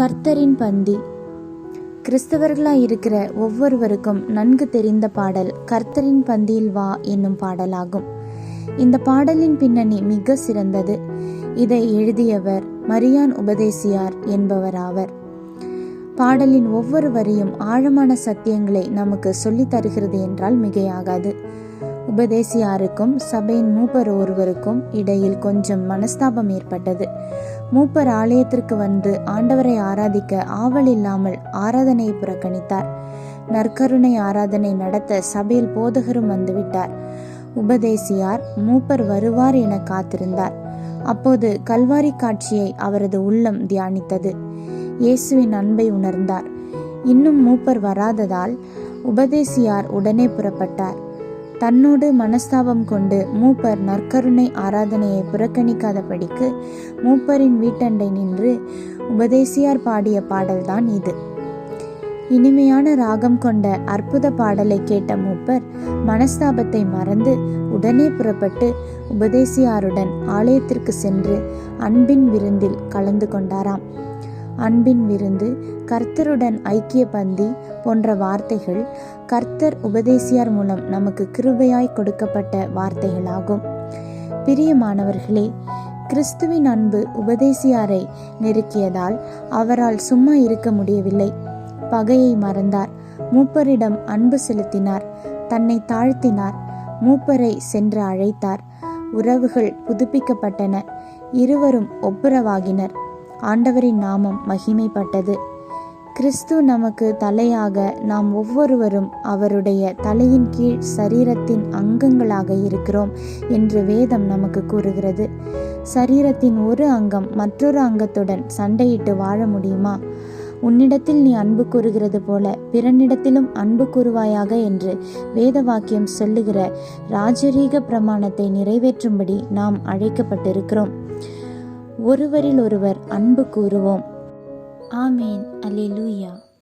கர்த்தரின் பந்தி. கிறிஸ்தவர்களாய் இருக்கிற ஒவ்வொருவருக்கும் நன்கு தெரிந்த பாடல் கர்த்தரின் பந்தியில் வா என்னும் பாடலாகும். இந்த பாடலின் பின்னணி மிக சிறந்தது. இதை எழுதியவர் மரியான் உபதேசியார் என்பவராவர். பாடலின் ஒவ்வொரு வரியும் ஆழமான சத்தியங்களை நமக்கு சொல்லித் தருகிறது என்றால் மிகையாகாது. உபதேசியாருக்கும் சபையின் மூப்பர் ஒருவருக்கும் இடையில் கொஞ்சம் மனஸ்தாபம் ஏற்பட்டது. மூப்பர் ஆலயத்திற்கு வந்து ஆண்டவரை ஆராதிக்க ஆவல் இல்லாமல் ஆராதனையை புறக்கணித்தார். நற்கருணை ஆராதனை நடத்த சபையில் போதகரும் வந்துவிட்டார். உபதேசியார் மூப்பர் வருவார் என காத்திருந்தார். அப்போது கல்வாரி காட்சியை அவரது உள்ளம் தியானித்தது. இயேசுவின் அன்பை உணர்ந்தார். இன்னும் மூப்பர் வராததால் உபதேசியார் உடனே புறப்பட்டார். தன்னோடு மனஸ்தாபம் கொண்டு மூப்பர் நற்கருணை ஆராதனையை புறக்கணிக்காதபடிக்கு மூப்பரின் வீட்டண்டை நின்று உபதேசியார் பாடிய பாடல்தான் இது. இனிமையான ராகம் கொண்ட அற்புத பாடலை கேட்ட மூப்பர் மனஸ்தாபத்தை மறந்து உடனே புறப்பட்டு உபதேசியாருடன் ஆலயத்திற்கு சென்று அன்பின் விருந்தில் கலந்து கொண்டாராம். அன்பின் விருந்து கர்த்தருடன் ஐக்கிய பந்தி போன்ற வார்த்தைகள் கர்த்தர் உபதேசியார் மூலம் நமக்கு கிருபையாய் கொடுக்கப்பட்ட வார்த்தைகளாகும். பிரியமானவர்களே கிறிஸ்துவின் அன்பு உபதேசியாரை நெருக்கியதால் அவரால் சும்மா இருக்க முடியவில்லை. பகையை மறந்தார். மூப்பரிடம் அன்பு செலுத்தினார். தன்னை தாழ்த்தினார். மூப்பரை சென்று அழைத்தார். உறவுகள் புதுப்பிக்கப்பட்டன. இருவரும் ஒப்புரவாகினர். ஆண்டவரின் நாமம் மகிமைப்பட்டது. கிறிஸ்து நமக்கு தலையாக நாம் ஒவ்வொருவரும் அவருடைய தலையின் கீழ் சரீரத்தின் அங்கங்களாக இருக்கிறோம் என்று வேதம் நமக்கு கூறுகிறது. சரீரத்தின் ஒரு அங்கம் மற்றொரு அங்கத்துடன் சண்டையிட்டு வாழ முடியுமா? உன்னிடத்தில் நீ அன்பு கூறுகிறது போல பிறனிடத்திலும் அன்பு கூறுவாயாக என்று வேத வாக்கியம் சொல்லுகிற ராஜரீக பிரமாணத்தை நிறைவேற்றும்படி நாம் அழைக்கப்பட்டிருக்கிறோம். ஒருவரில் ஒருவர் அன்பு கூறுவோம். ஆமேன். அல்லேலூயா.